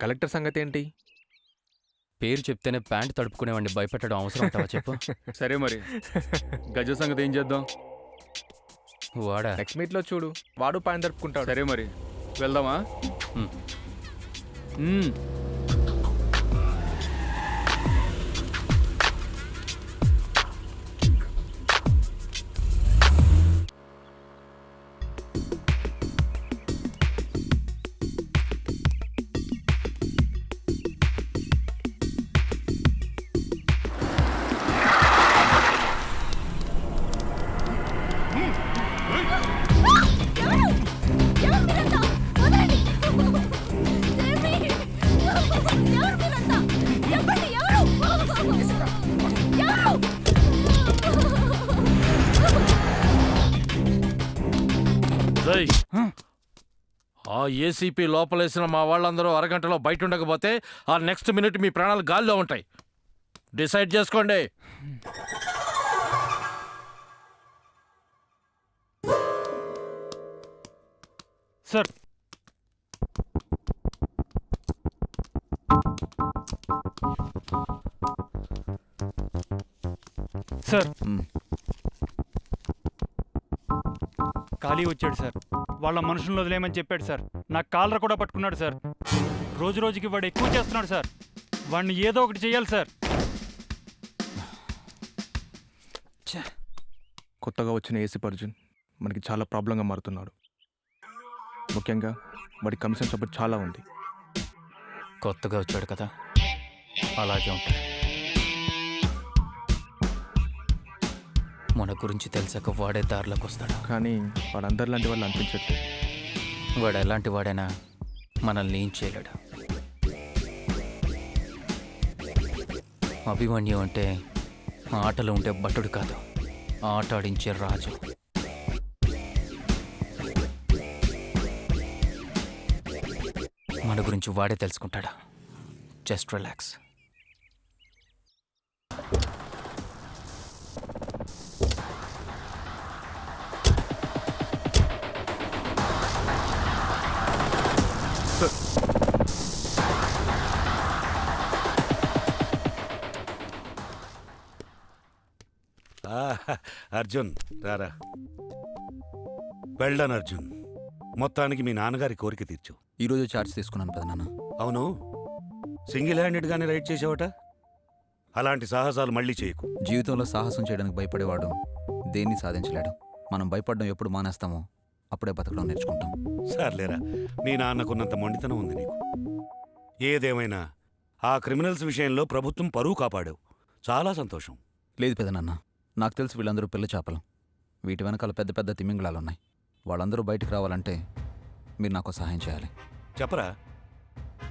Collector సంగతి ఏంటి పేరు చెప్తేనే ప్యాంట్ తడుపుకునేవాడిని భయపెట్టడం అవసరం అంటావా చెప్పు? సరే మరి. గజ సంగతి ఏం చేద్దాం? వాడా? నెక్స్ట్ మీట్లో చూడు. వాడు పైన జరుపుకుంటాడు సరే మరి. వెళ్దామా? రేయ్, ఆ ఏసీపీ లోపలేసిన మా వాళ్ళందరూ అరగంటలో బయట ఉండకపోతే ఆ నెక్స్ట్ మినిట్ మీ ప్రాణాలు గాల్లో ఉంటాయి. డిసైడ్ చేసుకోండి. సార్. సార్. ఖాళీ వచ్చాడు సార్. వాళ్ళ మనుషులను వదిలేయమని చెప్పాడు సార్. నా కాలర కూడా పట్టుకున్నాడు సార్. రోజు రోజుకి వాడు ఎక్కువ చేస్తున్నాడు సార్. వాడిని ఏదో ఒకటి చేయాలి సార్. కొత్తగా వచ్చిన ఏసీ అర్జున్ మనకి చాలా ప్రాబ్లంగా మారుతున్నాడు. ముఖ్యంగా వాడి కమిషన్ సపోర్ట్ చాలా ఉంది. కొత్తగా వచ్చాడు కదా? అలాగే ఉంటాడు మన గురించి తెలిసాక వాడే దారిలోకి వస్తాడు. కానీ వాడు అందరిలాంటి వాళ్ళు అనిపించట్లేదు. వాడు ఎలాంటి వాడైనా మనల్ని ఏం చేయలేడు. అభిమన్యు అంటే ఆటలో ఉంటే భటుడు కాదు ఆట ఆడించే రాజు. మన గురించి వాడే తెలుసుకుంటాడా? జస్ట్ రిలాక్స్ ఆ, అర్జున్ రారా. Well done Arjun. మొత్తానికి మీ నాన్నగారి కోరిక తీర్చు. ఈరోజు ఛార్జ్ తీసుకున్నాను పెదనాన్న అవును. సింగిల్ హ్యాండెడ్గానే రైడ్ చేసావట? అలాంటి సాహసాలు మళ్ళీ చేయకు. జీవితంలో సాహసం చేయడానికి భయపడేవాడు దేన్ని సాధించలేడు. మనం భయపడడం ఎప్పుడు మానేస్తామో అప్పుడే బతకడం నేర్చుకుంటాం. సర్లేరా. మీ నాన్నకున్నంత మొండితనం ఉంది నీకు. ఏదేమైనా ఆ క్రిమినల్స్ విషయంలో ప్రభుత్వం పరువు కాపాడావు. చాలా సంతోషం. లేదు పెదనాన్న నాకు తెలిసి వీళ్ళందరూ పిల్ల చేపలు. వీటి వెనకాల పెద్ద పెద్ద తిమింగళాలు ఉన్నాయి వాళ్ళందరూ బయటికి రావాలంటే మీరు నాకు సహాయం చేయాలి. చెప్పరా?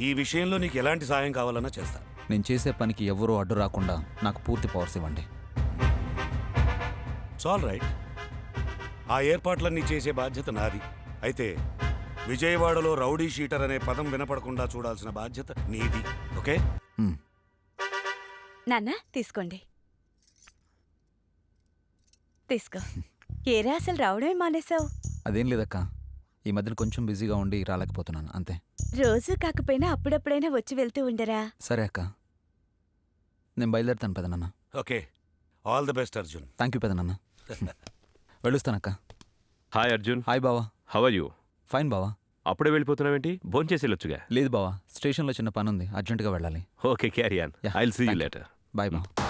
ఈ విషయంలో నీకు ఎలాంటి సాయం కావాలన్నా చేస్తా. నేను చేసే పనికి ఎవరూ అడ్డు రాకుండా నాకు పూర్తి పవర్స్ ఇవ్వండి. ఆల్ రైట్ ఆ ఏర్పాట్లన్నీ చేసే బాధ్యత నాది. అయితే విజయవాడలో రౌడీ షీటర్ అనే పదం వినపడకుండా చూడాల్సిన బాధ్యత నీది. ఓకే? హ్మ్. నాన్న తీసుకోండి. తీసుకో. ఏరా అసలు రావడమే మానేశావు అదేం లేదక్క. ఈ మధ్యన కొంచెం బిజీగా ఉండి రాలేకపోతున్నాను అంతే. రోజు కాకపోయినా అప్పుడప్పుడైనా వచ్చి వెళ్తూ ఉండరా? సరే అక్క. నేను బయలుదేరుతాను పెదనాన్న okay. All the best Arjun. Thank you పెదనాన్న వెళ్ళొస్తానక్క హాయ్ అర్జున్. హాయ్ బావా. హవ్ ఆర్ యూ ఫైన్ బావా. అప్పుడే వెళ్ళిపోతున్నావేంటి? భోంచేసి వెళ్ళొచ్చుగా? లేదు బావా స్టేషన్లో చిన్న పని ఉంది అర్జెంటుగా వెళ్ళాలి. Okay carry on Yeah, I'll see you thank you. Later bye బావా.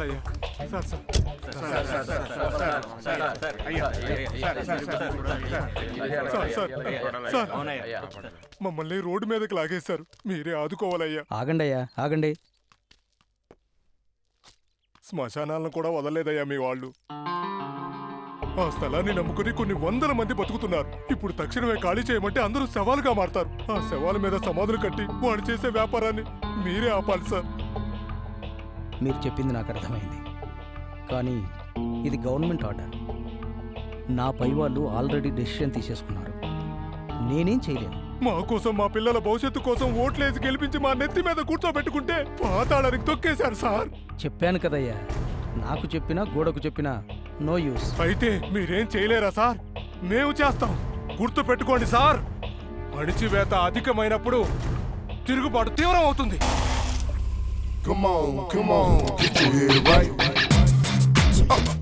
అయ్యా దండాలయ్యా సార్ సార్ మమ్మల్ని రోడ్డు మీదకి లాగేశారు. మీరే ఆదుకోవాలయ్యా. ఆగండి అయ్యా ఆగండి. శ్మశానాలను కూడా వదలలేదయ్యా మీ వాళ్ళు. ఆ స్థలాన్ని నమ్ముకుని కొన్ని వందల మంది బతుకుతున్నారు. ఇప్పుడు తక్షణమే ఖాళీ చేయమంటే అందరూ శవాలుగా మారతారు. ఆ శవాల మీద సమాధులు కట్టి వాడు చేసే వ్యాపారాన్ని మీరే ఆపాలి సార్. మీరు చెప్పింది నాకు అర్థమైంది. కానీ ఇది గవర్నమెంట్ ఆర్డర్. నా పై వాళ్ళు ఆల్రెడీ డెసిషన్ తీసేసుకున్నారు. నేనేం చేయలేను. మా కోసం మా పిల్లల భవిష్యత్తు కోసం ఓట్లేసి గెలిపించి మా నెత్తి మీద కూర్చోబెట్టుకుంటే పాతాళానికి తొక్కేశారు సార్. చెప్పాను కదయ్యా. నాకు చెప్పినా గోడకు చెప్పినా నో యూస్ అయితే మీరేం చేయలేరా సార్? మేము చేస్తాం. గుర్తు పెట్టుకోండి సార్. అణిచివేత అధికమైనప్పుడు తిరుగుబాటు తీవ్రం అవుతుంది Come on, come on, get your head right. Uh,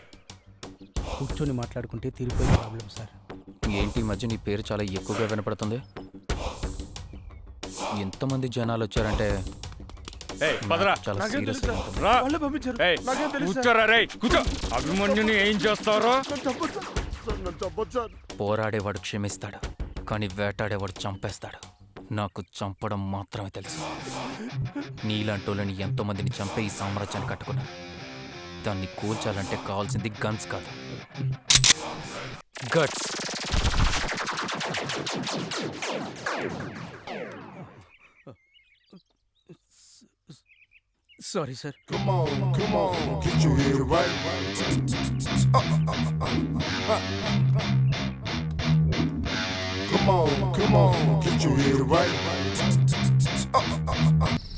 కూర్చొని మాట్లాడుకుంటే తీరిపోయే ప్రాబ్లం సార్ ఏంటి ఈ మధ్య నీ పేరు చాలా ఎక్కువగా వినపడుతుంది? ఎంతమంది జనాలు వచ్చారంటే ఏయ్, పదరా చాలా సీరియస్ రా. ఏయ్, కూర్చోరా రేయ్ కూర్చో. అభిమన్యుని ఏం చేస్తారో పోరాడేవాడు క్షమిస్తాడు కానీ వేటాడేవాడు చంపేస్తాడు. నాకు చంపడం మాత్రమే తెలుసు. నీలాంటోళ్ళని ఎంతో మందిని చంపే ఈ సామ్రాజ్యాన్ని కట్టుకున్నా రక్తాన్ని కూల్చాలంటే కావాల్సింది గన్స్ కాదు. గట్స్ సారీ సార్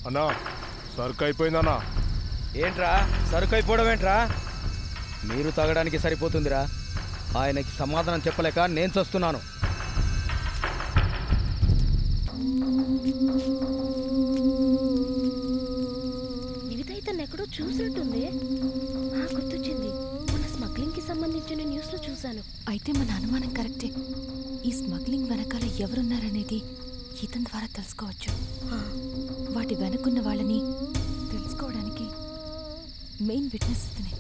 అన్నా సరుకు అయిపోయిందన్నా. ఏంట్రా? సరుకు అయిపోవడం ఏంట్రా? మీరు తాగడానికి సరిపోతుందిరా. ఆయనకి సమాధానం చెప్పలేక నేను చస్తున్నాను. ఇతను ఎక్కడో చూసినట్టుంది. ఆ గుర్తొచ్చింది. మన స్మగ్లింగ్కి సంబంధించిన న్యూస్లో చూశాను. అయితే మన అనుమానం కరెక్టే. ఈ స్మగ్లింగ్ వెనకాల ఎవరున్నారనేది ఇతని ద్వారా తెలుసుకోవచ్చు. వాటి వెనకున్న వాళ్ళని మెయిన్ విట్నెస్ ఇతనే.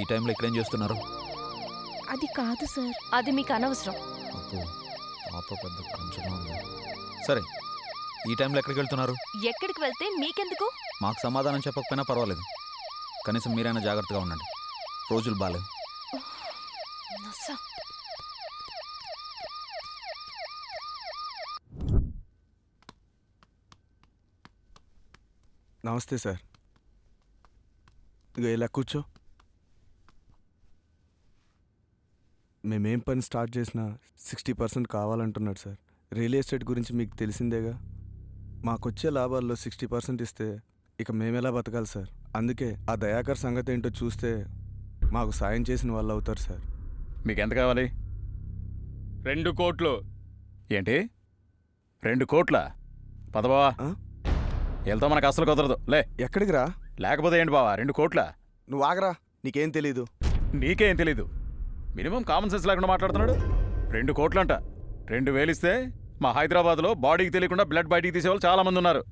ఈ టైంలో ఇక్కడేం చేస్తున్నారు? అది కాదు సార్. అది మీకు అనవసరం. అబ్బో పాప పెద్ద కొంచెం సరే ఈ టైంలో ఎక్కడికి వెళ్తున్నారు? ఎక్కడికి వెళ్తే మీకెందుకు? మాకు సమాధానం చెప్పకపోయినా పర్వాలేదు. కనీసం మీరైనా జాగ్రత్తగా ఉండండి. రోజులు బాగాలేవు నొస్సా. నమస్తే సార్. ఇక ఇలా కూర్చో. మేమేం పని స్టార్ట్ చేసినా సిక్స్టీ పర్సెంట్ కావాలంటున్నాడు సార్. రియల్ ఎస్టేట్ గురించి మీకు తెలిసిందేగా? మాకొచ్చే లాభాల్లో సిక్స్టీ పర్సెంట్ ఇస్తే ఇక మేమెలా బతకాలి సార్? అందుకే ఆ దయాకర్ సంగతి ఏంటో చూస్తే మాకు సాయం చేసిన వాళ్ళు అవుతారు సార్. మీకు ఎంత కావాలి? రెండు కోట్లు. ఏంటి? రెండు కోట్ల? పదబావా ఆ? వెళ్తాం మనకు అసలు కుదరదు. లే. ఎక్కడికి రా? లేకపోతే ఏంటి బావా? రెండు కోట్ల? నువ్వు ఆగరా. నీకేం తెలీదు. నీకేం తెలీదు. మినిమం కామన్ సెన్స్ లేకుండా మాట్లాడుతున్నాడు? రెండు కోట్లంట. రెండు వేలిస్తే మా హైదరాబాద్లో బాడీకి తెలియకుండా బ్లడ్ బయటికి తీసేవాళ్ళు చాలా మంది ఉన్నారు.